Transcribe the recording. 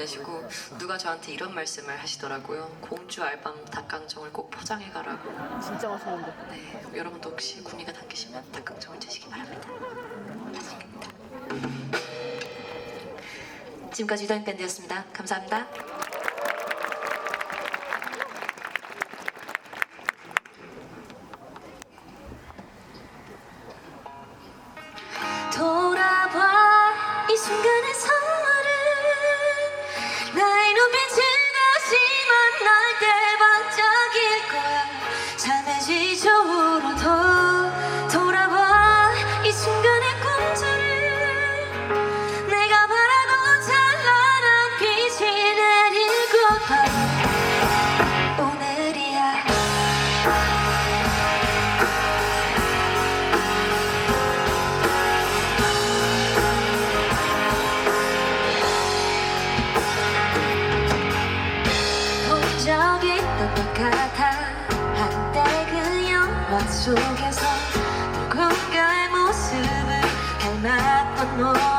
보내시고 누가 저한테 이런 말씀을 하시더라고요. 공주 알밤 닭강정을 꼭 포장해 가라고. 진짜 맛있는데. 네, 여러분도 혹시 구미가 당기시면 닭강정을 드시기 바랍니다. 지금까지 유다인 밴드였습니다. 감사합니다. 돌아봐 이 순간의 같아 한때 그 영화 속에서 누군가의 모습을 닮았던 너